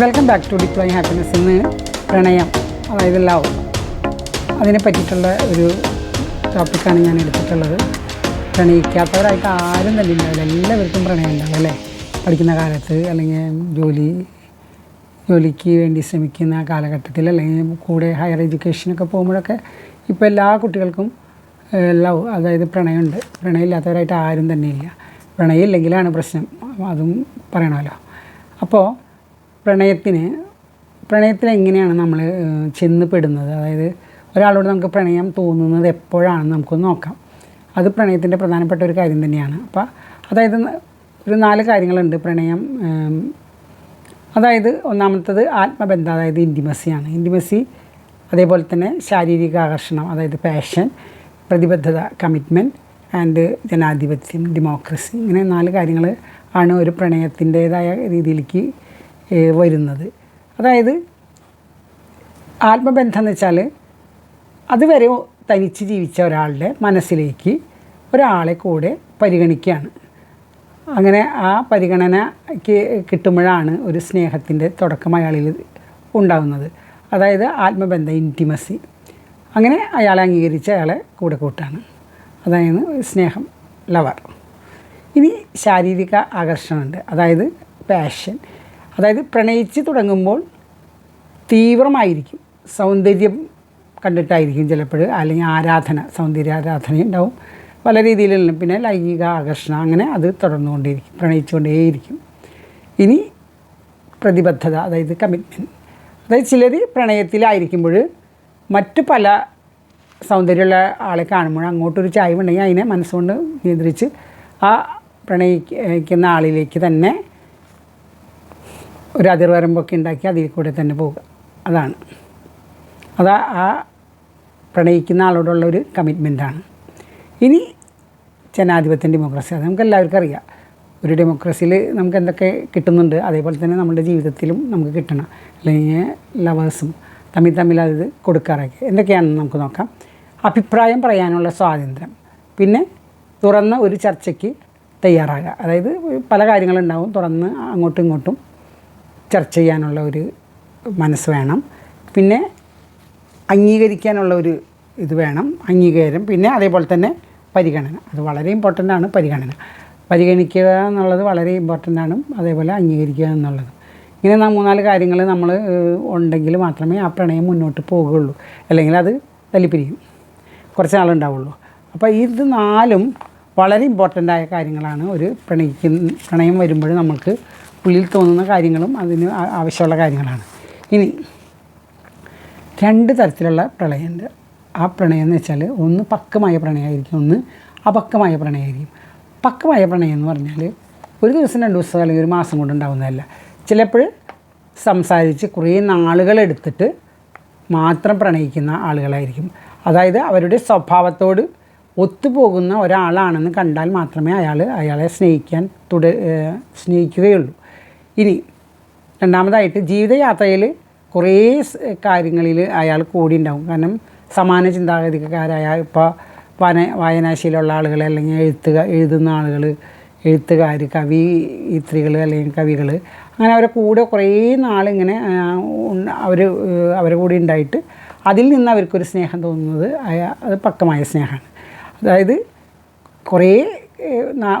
Welcome back to deploying happiness ഇന്ന് പ്രണയം അതായത് ലവ് അതിനെ പറ്റിയിട്ടുള്ള ഒരു ടോപ്പിക്കാണ് ഞാൻ എടുത്തിട്ടുള്ളത്. പ്രണയിക്കാത്തവരായിട്ട് ആരും തന്നെ ഉണ്ടാവില്ല എല്ലാവർക്കും പ്രണയം ഉണ്ടാവും അല്ലേ? പഠിക്കുന്ന കാലത്ത് അല്ലെങ്കിൽ ജോലി ജോലിക്ക് വേണ്ടി ശ്രമിക്കുന്ന കാലഘട്ടത്തിൽ അല്ലെങ്കിൽ കൂടെ ഹയർ എഡ്യൂക്കേഷനൊക്കെ പോകുമ്പോഴൊക്കെ ഇപ്പോൾ എല്ലാ കുട്ടികൾക്കും ലവ് അതായത് പ്രണയമുണ്ട്. പ്രണയമില്ലാത്തവരായിട്ട് ആരും തന്നെ ഇല്ല. പ്രണയം ഇല്ലെങ്കിലാണ് പ്രശ്നം. അതും പറയണമല്ലോ. അപ്പോൾ പ്രണയത്തിന് പ്രണയത്തിൽ എങ്ങനെയാണ് നമ്മൾ ചെന്ന് പെടുന്നത് അതായത് ഒരാളോട് നമുക്ക് പ്രണയം തോന്നുന്നത് എപ്പോഴാണെന്ന് നമുക്ക് നോക്കാം. അത് പ്രണയത്തിന്റെ പ്രധാനപ്പെട്ട ഒരു കാര്യം തന്നെയാണ്. അപ്പോൾ അതായത് ഒരു നാല് കാര്യങ്ങളുണ്ട് പ്രണയം അതായത് ഒന്നാമത്തത് ആത്മബന്ധം അതായത് ഇന്റിമസിയാണ് ഇന്റിമസി അതേപോലെ തന്നെ ശാരീരിക ആകർഷണം അതായത് പാഷൻ പ്രതിബദ്ധത കമ്മിറ്റ്മെന്റ് ആൻഡ് ജനാധിപത്യം ഡെമോക്രസി ഇങ്ങനെ നാല് കാര്യങ്ങൾ ആണ് ഒരു പ്രണയത്തിന്റേതായ രീതിയിലേക്ക് വരുന്നത്. അതായത് ആത്മബന്ധം എന്ന് വെച്ചാൽ അതുവരെ തനിച്ച് ജീവിച്ച ഒരാളുടെ മനസ്സിലേക്ക് ഒരാളെ കൂടെ പരിഗണിക്കുകയാണ്. അങ്ങനെ ആ പരിഗണനയ്ക്ക് കിട്ടുമ്പോഴാണ് ഒരു സ്നേഹത്തിന്റെ തുടക്കം അയാളിൽ ഉണ്ടാകുന്നത് അതായത് ആത്മബന്ധം ഇന്റിമസി അങ്ങനെ അയാളെ അംഗീകരിച്ച് അയാളെ കൂടെ കൂട്ടാണ് അതായത് സ്നേഹം ലവർ ഇനി ശാരീരിക ആകർഷണമുണ്ട്. അതായത് പാഷൻ അതായത് പ്രണയിച്ച് തുടങ്ങുമ്പോൾ തീവ്രമായിരിക്കും. സൗന്ദര്യം കണ്ടിട്ടായിരിക്കും ചിലപ്പോൾ അല്ലെങ്കിൽ ആരാധന സൗന്ദര്യ ആരാധന ഉണ്ടാവും. പല രീതിയിലുള്ള പിന്നെ ലൈംഗിക ആകർഷണം അങ്ങനെ അത് തുടർന്നുകൊണ്ടേയിരിക്കും പ്രണയിച്ചുകൊണ്ടേയിരിക്കും. ഇനി പ്രതിബദ്ധത അതായത് കമ്മിറ്റ്മെന്റ് അതായത് ചിലർ പ്രണയത്തിലായിരിക്കുമ്പോൾ മറ്റു പല സൗന്ദര്യമുള്ള ആളെ കാണുമ്പോൾ അങ്ങോട്ടൊരു ചായ്വുണ്ടെങ്കിൽ അതിനെ മനസ്സുകൊണ്ട് നിയന്ത്രിച്ച് ആ പ്രണയിക്കുന്ന ആളിലേക്ക് തന്നെ ഒരു അതിർവരമ്പൊക്കെ ഉണ്ടാക്കി അതിൽ കൂടെ തന്നെ പോവുക. അതാണ്. അത് ആ പ്രണയിക്കുന്ന ആളോടുള്ള ഒരു കമ്മിറ്റ്മെന്റാണ് ഇനി ജനാധിപത്യം ഡെമോക്രസി അത് നമുക്ക് എല്ലാവർക്കും അറിയാം. ഒരു ഡെമോക്രസിയിൽ നമുക്ക് എന്തൊക്കെ കിട്ടുന്നുണ്ട് അതേപോലെ തന്നെ നമ്മുടെ ജീവിതത്തിലും നമുക്ക് കിട്ടണം. അല്ലെങ്കിൽ ലവേഴ്സും തമ്മിൽ തമ്മിൽ അത് കൊടുക്കാറൊക്കെ. എന്തൊക്കെയാണെന്ന് നമുക്ക് നോക്കാം. അഭിപ്രായം പറയാനുള്ള സ്വാതന്ത്ര്യം. പിന്നെ തുറന്ന ഒരു ചർച്ചയ്ക്ക് തയ്യാറാകുക. അതായത് പല കാര്യങ്ങളുണ്ടാവും. തുറന്ന് അങ്ങോട്ടും ഇങ്ങോട്ടും ചർച്ച ചെയ്യാനുള്ള ഒരു മനസ്സ് വേണം. പിന്നെ അംഗീകരിക്കാനുള്ള ഒരു ഇത് വേണം. അംഗീകാരം പിന്നെ അതേപോലെ തന്നെ പരിഗണന. അത് വളരെ ഇമ്പോർട്ടന്റ് ആണ് പരിഗണന. പരിഗണിക്കുക എന്നുള്ളത് വളരെ ഇമ്പോർട്ടന്റ് ആണ് അതേപോലെ അംഗീകരിക്കുക എന്നുള്ളത്. ഇങ്ങനെ മൂന്നാൽ കാര്യങ്ങൾ നമ്മൾ ഉണ്ടെങ്കിൽ മാത്രമേ ആ പ്രണയം മുന്നോട്ട് പോകുകയുള്ളൂ അല്ലെങ്കിൽ അത് തല്ലിപ്പിരിക്കും കുറച്ച് നാളുണ്ടാവുള്ളൂ. അപ്പോൾ ഇത് നാലും വളരെ ഇമ്പോർട്ടന്റ് ആയ കാര്യങ്ങളാണ് ഒരു പ്രണയിക്കുന്ന പ്രണയം വരുമ്പോൾ നമുക്ക് ഉള്ളിൽ തോന്നുന്ന കാര്യങ്ങളും അതിന് ആവശ്യമുള്ള കാര്യങ്ങളാണ്. ഇനി രണ്ട് തരത്തിലുള്ള പ്രളയമുണ്ട്. ആ പ്രണയം എന്ന് വെച്ചാൽ ഒന്ന് പക്കമായ പ്രണയമായിരിക്കും ഒന്ന് അപക്വമായ പ്രണയമായിരിക്കും. പക്കമായ പ്രണയം എന്ന് പറഞ്ഞാൽ ഒരു ദിവസം രണ്ട് ദിവസം അല്ലെങ്കിൽ ഒരു മാസം കൊണ്ട് ഉണ്ടാകുന്നതല്ല ചിലപ്പോൾ സംസാരിച്ച് കുറേ നാളുകളെടുത്തിട്ട് മാത്രം പ്രണയിക്കുന്ന ആളുകളായിരിക്കും. അതായത് അവരുടെ സ്വഭാവത്തോട് ഒത്തുപോകുന്ന ഒരാളാണെന്ന് കണ്ടാൽ മാത്രമേ അയാൾ അയാളെ സ്നേഹിക്കാൻ തുട സ്നേഹിക്കുകയുള്ളൂ. ഇനി രണ്ടാമതായിട്ട് ജീവിതയാത്രയിൽ കുറേ കാര്യങ്ങളിൽ അയാൾ കൂടി ഉണ്ടാവും കാരണം സമാന ചിന്താഗതിക്കാരായ ഇപ്പോൾ വന വായനാശീലമുള്ള ആളുകൾ അല്ലെങ്കിൽ എഴുത്തുക എഴുതുന്ന ആളുകൾ എഴുത്തുകാർ കവി ഇത്രികൾ അല്ലെങ്കിൽ കവികൾ അങ്ങനെ അവരെ കൂടെ കുറേ നാളിങ്ങനെ അവർ അവരെ കൂടെ ഉണ്ടായിട്ട് അതിൽ നിന്ന് അവർക്കൊരു സ്നേഹം തോന്നുന്നത് അത് പക്കമായ സ്നേഹമാണ്. അതായത് കുറേ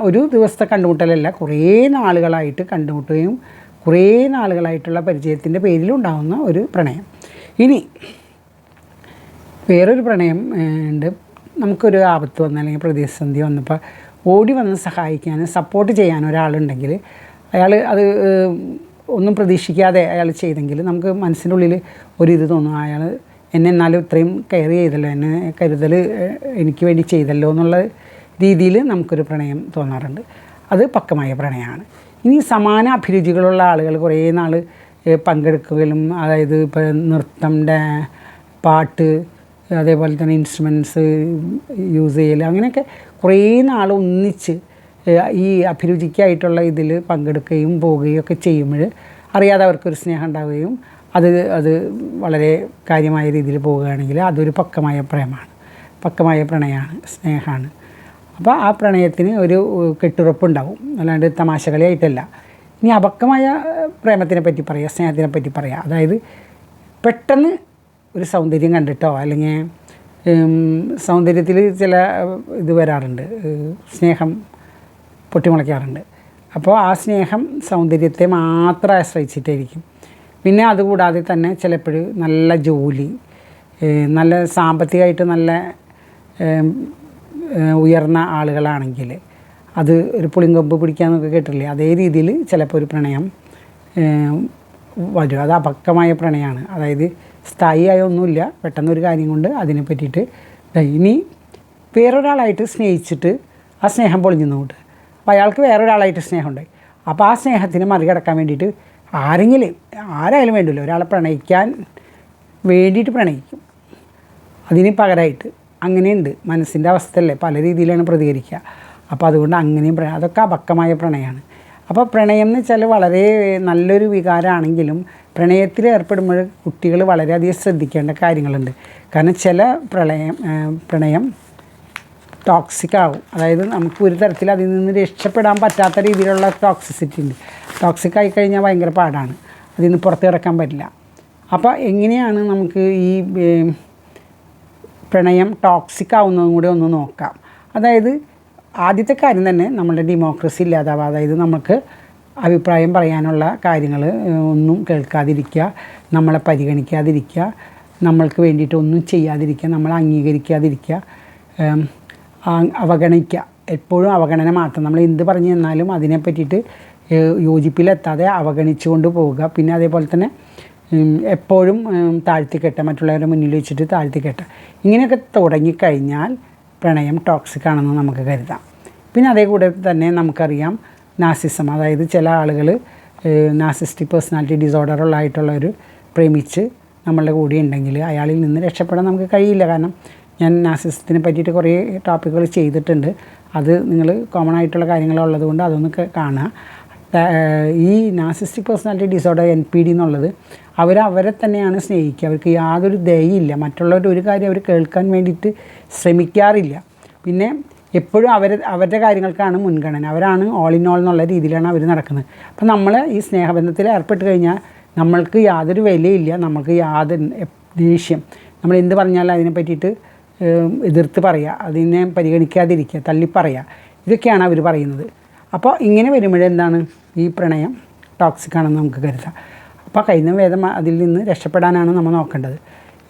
ഒരു ദിവസത്തെ കണ്ടുമുട്ടലല്ല. കുറേ നാളുകളായിട്ട് കണ്ടുമുട്ടുകയും കുറേ നാളുകളായിട്ടുള്ള പരിചയത്തിന്റെ പേരിലുണ്ടാകുന്ന ഒരു പ്രണയം. ഇനി വേറൊരു പ്രണയം ഉണ്ട്. നമുക്കൊരു ആപത്ത് വന്ന അല്ലെങ്കിൽ പ്രതിസന്ധി വന്നപ്പോൾ ഓടി വന്ന് സഹായിക്കാൻ സപ്പോർട്ട് ചെയ്യാൻ ഒരാളുണ്ടെങ്കിൽ അയാൾ അത് ഒന്നും പ്രതീക്ഷിക്കാതെ അയാൾ ചെയ്തെങ്കിൽ നമുക്ക് മനസ്സിന്റെ ഉള്ളിൽ ഒരിത് തോന്നും അയാൾ എന്നെ എന്നാലും ഇത്രയും കെയർ ചെയ്തല്ലോ എന്നെ കരുതൽ എനിക്ക് വേണ്ടി ചെയ്തല്ലോ എന്നുള്ള രീതിയിൽ നമുക്കൊരു പ്രണയം തോന്നാറുണ്ട്. അത് പക്കമായ പ്രണയമാണ്. ഇനി സമാന അഭിരുചികളുള്ള ആളുകൾ കുറേ നാൾ പങ്കെടുക്കുകയും അതായത് ഇപ്പോൾ നൃത്തം ഡാ പാട്ട് അതേപോലെ തന്നെ ഇൻസ്ട്രുമെന്റ്സ് യൂസ് ചെയ്യൽ അങ്ങനെയൊക്കെ കുറേ നാൾ ഒന്നിച്ച് ഈ അഭിരുചിക്കായിട്ടുള്ള ഇതിൽ പങ്കെടുക്കുകയും പോവുകയും ഒക്കെ ചെയ്യുമ്പോൾ അറിയാതെ അവർക്കൊരു സ്നേഹം ഉണ്ടാവുകയും അത് അത് വളരെ കാര്യമായ രീതിയിൽ പോവുകയാണെങ്കിൽ അതൊരു പക്കമായ പ്രേമമാണ് പക്കമായ പ്രണയമാണ് സ്നേഹമാണ്. അപ്പോൾ ആ പ്രണയത്തിന് ഒരു കെട്ടുറപ്പുണ്ടാവും. അല്ലാണ്ട് തമാശകളിയായിട്ടല്ല. ഇനി അപക്വമായ ഏഹ്, പ്രേമത്തിനെ പറ്റി പറയുക സ്നേഹത്തിനെ പറ്റി പറയുക അതായത് പെട്ടെന്ന് ഒരു സൗന്ദര്യം കണ്ടിട്ടോ? അല്ലെങ്കിൽ സൗന്ദര്യത്തിൽ ചില ഇത് വരാറുണ്ട്. സ്നേഹം പൊട്ടിമുളയ്ക്കാറുണ്ട്. അപ്പോൾ ആ സ്നേഹം സൗന്ദര്യത്തെ മാത്രം ആശ്രയിച്ചിട്ടായിരിക്കും. പിന്നെ അതുകൂടാതെ തന്നെ ചിലപ്പോഴും നല്ല ജോലി നല്ല സാമ്പത്തികമായിട്ട് നല്ല ഉയർന്ന ആളുകളാണെങ്കിൽ അത് ഒരു പുളിങ്കൊമ്പ് പിടിക്കാന്നൊക്കെ കേട്ടില്ലേ അതേ രീതിയിൽ ചിലപ്പോൾ ഒരു പ്രണയം വരും. അത് അപക്വമായ പ്രണയമാണ്. അതായത് സ്ഥായിയായ ഒന്നുമില്ല. പെട്ടെന്ന് ഒരു കാര്യം കൊണ്ട് അതിനെ പറ്റിയിട്ട് ഇനി വേറൊരാളായിട്ട് സ്നേഹിച്ചിട്ട് ആ സ്നേഹം പൊളിഞ്ഞു നോട്ട് അപ്പോൾ അയാൾക്ക് വേറൊരാളായിട്ട് സ്നേഹമുണ്ടായി അപ്പോൾ ആ സ്നേഹത്തിന് മറികടക്കാൻ വേണ്ടിയിട്ട് ആരെങ്കിലും ആരായാലും വേണ്ടില്ല. ഒരാളെ പ്രണയിക്കാൻ വേണ്ടിയിട്ട് പ്രണയിക്കും. അതിന് പകരമായിട്ട് അങ്ങനെയുണ്ട്. മനസ്സിന്റെ അവസ്ഥയല്ലേ? പല രീതിയിലാണ് പ്രതികരിക്കുക. അപ്പോൾ അതുകൊണ്ട് അങ്ങനെയും പ്രണയം അതൊക്കെ അപക്കമായ പ്രണയമാണ്. അപ്പോൾ പ്രണയം എന്ന് വെച്ചാൽ വളരെ നല്ലൊരു വികാരമാണെങ്കിലും പ്രണയത്തിൽ ഏർപ്പെടുമ്പോൾ കുട്ടികൾ വളരെയധികം ശ്രദ്ധിക്കേണ്ട കാര്യങ്ങളുണ്ട്. കാരണം ചില പ്രളയം പ്രണയം ടോക്സിക് ആവും. അതായത് നമുക്ക് ഒരു തരത്തിൽ അതിൽ നിന്ന് രക്ഷപ്പെടാൻ പറ്റാത്ത രീതിയിലുള്ള ടോക്സിസിറ്റി ഉണ്ട്. ടോക്സിക് ആയി കഴിഞ്ഞാൽ ഭയങ്കര പാടാണ്. അതിൽ നിന്ന് പുറത്ത് കിടക്കാൻ പറ്റില്ല. അപ്പോൾ എങ്ങനെയാണ് നമുക്ക് ഈ പ്രണയം ടോക്സിക് ആവുന്നതും കൂടി ഒന്ന് നോക്കാം. അതായത് ആദ്യത്തെ കാര്യം തന്നെ നമ്മളുടെ ഡെമോക്രസി ഇല്ലാതാവുക. അതായത് നമുക്ക് അഭിപ്രായം പറയാനുള്ള കാര്യങ്ങൾ ഒന്നും കേൾക്കാതിരിക്കുക നമ്മളെ പരിഗണിക്കാതിരിക്കുക നമ്മൾക്ക് വേണ്ടിയിട്ട് ഒന്നും ചെയ്യാതിരിക്കുക നമ്മൾ അംഗീകരിക്കാതിരിക്കുക അവഗണിക്കുക. എപ്പോഴും അവഗണന മാത്രം. നമ്മൾ എന്ത് പറഞ്ഞു തന്നാലും അതിനെ പറ്റിയിട്ട് യോജിപ്പിലെത്താതെ അവഗണിച്ചുകൊണ്ട് പോവുക. പിന്നെ അതേപോലെ തന്നെ എപ്പോഴും താഴ്ത്തിക്കെട്ട മറ്റുള്ളവരുടെ മുന്നിൽ വെച്ചിട്ട് താഴ്ത്തിക്കെട്ട. ഇങ്ങനെയൊക്കെ തുടങ്ങിക്കഴിഞ്ഞാൽ പ്രണയം ടോക്സിക് ആണെന്ന് നമുക്ക് കരുതാം. പിന്നെ അതേ കൂടെ തന്നെ നമുക്കറിയാം നാസിസം അതായത് ചില ആളുകൾ നാസിസ്റ്റിക് പേഴ്സണാലിറ്റി ഡിസോർഡർ ഉള്ളതായിട്ടുള്ളവർ പ്രേമിച്ച് നമ്മളുടെ കൂടെ ഉണ്ടെങ്കിൽ അയാളിൽ നിന്ന് രക്ഷപ്പെടാൻ നമുക്ക് കഴിയില്ല. കാരണം ഞാൻ നാസിസത്തിനെ പറ്റിയിട്ട് കുറേ ടോപ്പിക്കുകൾ ചെയ്തിട്ടുണ്ട്. അത് നിങ്ങൾ കോമൺ ആയിട്ടുള്ള കാര്യങ്ങളുള്ളത് കൊണ്ട് അതൊന്ന് കാണുക. ഈ narcissistic personality disorder N P D എന്നുള്ളത് അവർ അവരെ തന്നെയാണ് സ്നേഹിക്കുക. അവർക്ക് യാതൊരു ദയയില്ല. മറ്റുള്ളവരുടെ ഒരു കാര്യം അവർ കേൾക്കാൻ വേണ്ടിയിട്ട് ശ്രമിക്കാറില്ല. പിന്നെ എപ്പോഴും അവർ അവരുടെ കാര്യങ്ങൾക്കാണ് മുൻഗണന. അവരാണ് ഓൾ ഇൻ ഓൾ എന്നുള്ള രീതിയിലാണ് അവർ നടക്കുന്നത്. അപ്പം നമ്മൾ ഈ സ്നേഹബന്ധത്തിൽ ഏർപ്പെട്ട് കഴിഞ്ഞാൽ നമ്മൾക്ക് യാതൊരു വിലയില്ല. നമ്മൾക്ക് യാതൊരു ദേഷ്യം. നമ്മൾ എന്ത് പറഞ്ഞാലും അതിനെ പറ്റിയിട്ട് എതിർത്ത് പറയുക അതിനെ പരിഗണിക്കാതിരിക്കുക തള്ളിപ്പറയുക ഇതൊക്കെയാണ് അവർ പറയുന്നത്. അപ്പോൾ ഇങ്ങനെ വരുമ്പോഴെന്താണ് ഈ പ്രണയം ടോക്സിക് ആണെന്ന് നമുക്ക് കരുതാം. അപ്പോൾ കഴിഞ്ഞ വേദം അതിൽ നിന്ന് രക്ഷപ്പെടാനാണ് നമ്മൾ നോക്കേണ്ടത്.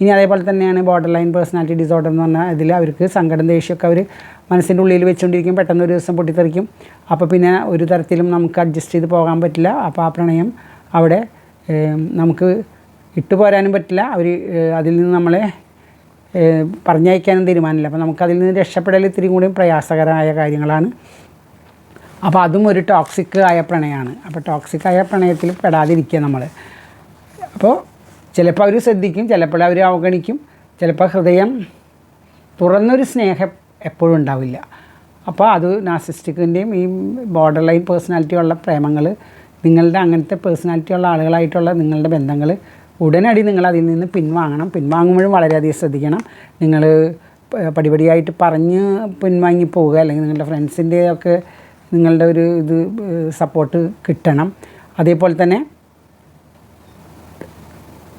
ഇനി അതേപോലെ തന്നെയാണ് ബോർഡർ ലൈൻ പേഴ്സണാലിറ്റി ഡിസോർഡർ എന്ന് പറഞ്ഞാൽ അതിൽ അവർക്ക് സങ്കടം ദേഷ്യമൊക്കെ അവർ മനസ്സിന്റെ ഉള്ളിൽ വെച്ചുകൊണ്ടിരിക്കും പെട്ടെന്ന് ഒരു ദിവസം പൊട്ടിത്തെറിക്കും. അപ്പോൾ പിന്നെ ഒരു തരത്തിലും നമുക്ക് അഡ്ജസ്റ്റ് ചെയ്ത് പോകാൻ പറ്റില്ല. അപ്പോൾ ആ പ്രണയം അവിടെ നമുക്ക് ഇട്ടുപോരാനും പറ്റില്ല. അവർ അതിൽ നിന്ന് നമ്മളെ പറഞ്ഞയക്കാനും തീരുമാനമില്ല. അപ്പോൾ നമുക്കതിൽ നിന്ന് രക്ഷപ്പെടൽ ഇത്തിരി കൂടി പ്രയാസകരമായ കാര്യങ്ങളാണ്. അപ്പോൾ അതും ഒരു ടോക്സിക് ആയ പ്രണയമാണ് അപ്പോൾ ടോക്സിക് ആയ പ്രണയത്തിൽ പെടാതിരിക്കുക നമ്മൾ അപ്പോൾ ചിലപ്പോൾ അവർ ശ്രദ്ധിക്കും ചിലപ്പോൾ അവർ അവഗണിക്കും. ചിലപ്പോൾ ഹൃദയം തുറന്നൊരു സ്നേഹം എപ്പോഴും ഉണ്ടാവില്ല. അപ്പോൾ അത് നാസിസ്റ്റിക്കിന്റെയും ഈ ബോർഡർ ലൈൻ പേഴ്സണാലിറ്റി ഉള്ള പ്രേമങ്ങൾ നിങ്ങളുടെ അങ്ങനത്തെ പേഴ്സണാലിറ്റി ഉള്ള ആളുകളായിട്ടുള്ള നിങ്ങളുടെ ബന്ധങ്ങൾ ഉടനടി നിങ്ങൾ അതിൽ നിന്ന് പിൻവാങ്ങണം. പിൻവാങ്ങുമ്പോഴും വളരെയധികം ശ്രദ്ധിക്കണം. നിങ്ങൾ പടിപടിയായിട്ട് പറഞ്ഞ് പിൻവാങ്ങി പോവുക. അല്ലെങ്കിൽ നിങ്ങളുടെ ഫ്രണ്ട്സിന്റെ ഒക്കെ നിങ്ങളുടെ ഒരു ഇത് സപ്പോർട്ട് കിട്ടണം. അതേപോലെ തന്നെ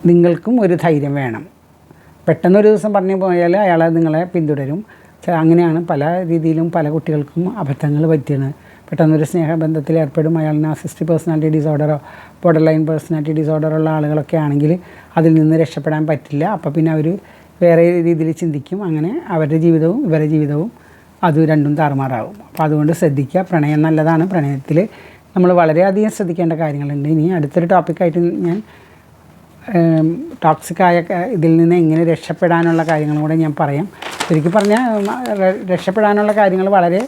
നിങ്ങൾക്കും ഒരു ധൈര്യം വേണം. പെട്ടെന്ന് ഒരു ദിവസം പറഞ്ഞു പോയാൽ അയാൾ നിങ്ങളെ പിന്തുടരും. അങ്ങനെയാണ് പല രീതിയിലും പല കുട്ടികൾക്കും അബദ്ധങ്ങൾ പറ്റിയത്. പെട്ടെന്നൊരു സ്നേഹബന്ധത്തിൽ ഏർപ്പെടും. അയാളിന് അസിസ്റ്റ് പേഴ്സണാലിറ്റി ഡിസോർഡറോ ബോർഡർ ലൈൻ പേഴ്സണാലിറ്റി ഡിസോർഡറുള്ള ആളുകളൊക്കെ ആണെങ്കിൽ അതിൽ നിന്ന് രക്ഷപ്പെടാൻ പറ്റില്ല. അപ്പോൾ പിന്നെ അവർ വേറെ രീതിയിൽ ചിന്തിക്കും. അങ്ങനെ അവരുടെ ജീവിതവും ഇവരുടെ ജീവിതവും അത് രണ്ടും താറുമാറാവും അപ്പോൾ അതുകൊണ്ട് ശ്രദ്ധിക്കുക. പ്രണയം നല്ലതാണ്. പ്രണയത്തിൽ നമ്മൾ വളരെയധികം ശ്രദ്ധിക്കേണ്ട കാര്യങ്ങളുണ്ട്. ഇനി അടുത്തൊരു ടോപ്പിക്കായിട്ട് ഞാൻ ടോക്സിക്കായ ഇതിൽ നിന്ന് എങ്ങനെ രക്ഷപ്പെടാനുള്ള കാര്യങ്ങളും കൂടെ ഞാൻ പറയാം. ശരിക്കും പറഞ്ഞാൽ രക്ഷപ്പെടാനുള്ള കാര്യങ്ങൾ വളരെ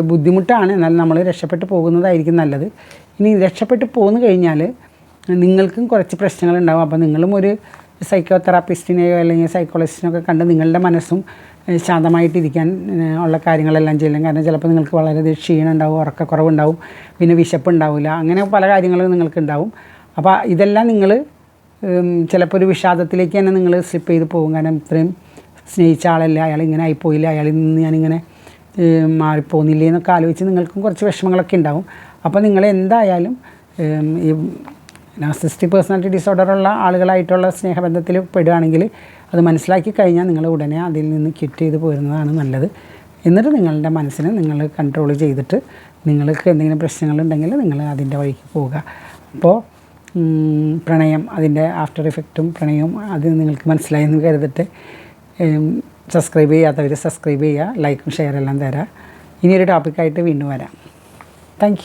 ബുദ്ധിമുട്ടാണ്. എന്നാൽ നമ്മൾ രക്ഷപ്പെട്ട് പോകുന്നതായിരിക്കും നല്ലത്. ഇനി രക്ഷപ്പെട്ട് പോന്നു കഴിഞ്ഞാൽ നിങ്ങൾക്കും കുറച്ച് പ്രശ്നങ്ങളുണ്ടാകും അപ്പോൾ നിങ്ങളും ഒരു സൈക്കോ തെറാപ്പിസ്റ്റിനെയോ അല്ലെങ്കിൽ സൈക്കോളജിസ്റ്റിനൊക്കെ കണ്ട് നിങ്ങളുടെ മനസ്സും ശാന്തമായിട്ടിരിക്കാൻ ഉള്ള കാര്യങ്ങളെല്ലാം ചെയ്യണം. കാരണം ചിലപ്പോൾ നിങ്ങൾക്ക് വളരെ ക്ഷീണം ഉണ്ടാവും ഉറക്കക്കുറവുണ്ടാവും പിന്നെ വിശപ്പുണ്ടാവില്ല. അങ്ങനെ പല കാര്യങ്ങളും നിങ്ങൾക്കുണ്ടാവും. അപ്പോൾ ഇതെല്ലാം നിങ്ങൾ ചിലപ്പോൾ ഒരു വിഷാദത്തിലേക്ക് തന്നെ നിങ്ങൾ സ്ലിപ്പ് ചെയ്ത് പോകും. കാരണം ഇത്രയും സ്നേഹിച്ച ആളല്ല അയാൾ ഇങ്ങനെ ആയിപ്പോയില്ല അയാളിൽ നിന്ന് ഞാനിങ്ങനെ മാറിപ്പോകുന്നില്ലേ എന്നൊക്കെ ആലോചിച്ച് നിങ്ങൾക്കും കുറച്ച് വിഷമങ്ങളൊക്കെ ഉണ്ടാവും. അപ്പോൾ നിങ്ങൾ എന്തായാലും ഈ നാസിസ്റ്റിക് പേഴ്സണാലിറ്റി ഡിസോർഡറുള്ള ആളുകളായിട്ടുള്ള സ്നേഹബന്ധത്തിൽ പെടുകയാണെങ്കിൽ അത് മനസ്സിലാക്കി കഴിഞ്ഞാൽ നിങ്ങൾ ഉടനെ അതിൽ നിന്ന് കിറ്റ് ചെയ്ത് പോരുന്നതാണ് നല്ലത്. എന്നിട്ട് നിങ്ങളുടെ മനസ്സിനെ നിങ്ങൾ കൺട്രോൾ ചെയ്തിട്ട് നിങ്ങൾക്ക് എന്തെങ്കിലും പ്രശ്നങ്ങളുണ്ടെങ്കിൽ നിങ്ങൾ അതിന്റെ വഴിക്ക് പോവുക. അപ്പോൾ പ്രണയം അതിന്റെ ആഫ്റ്റർ ഇഫക്റ്റും പ്രണയവും അത് നിങ്ങൾക്ക് മനസ്സിലായെന്ന് കരുതിട്ട് സബ്സ്ക്രൈബ് ചെയ്യാത്തവർ സബ്സ്ക്രൈബ് ചെയ്യുക ലൈക്കും ഷെയർ എല്ലാം തരാം. ഇനിയൊരു ടോപ്പിക്കായിട്ട് വീണ്ടും വരാം. താങ്ക്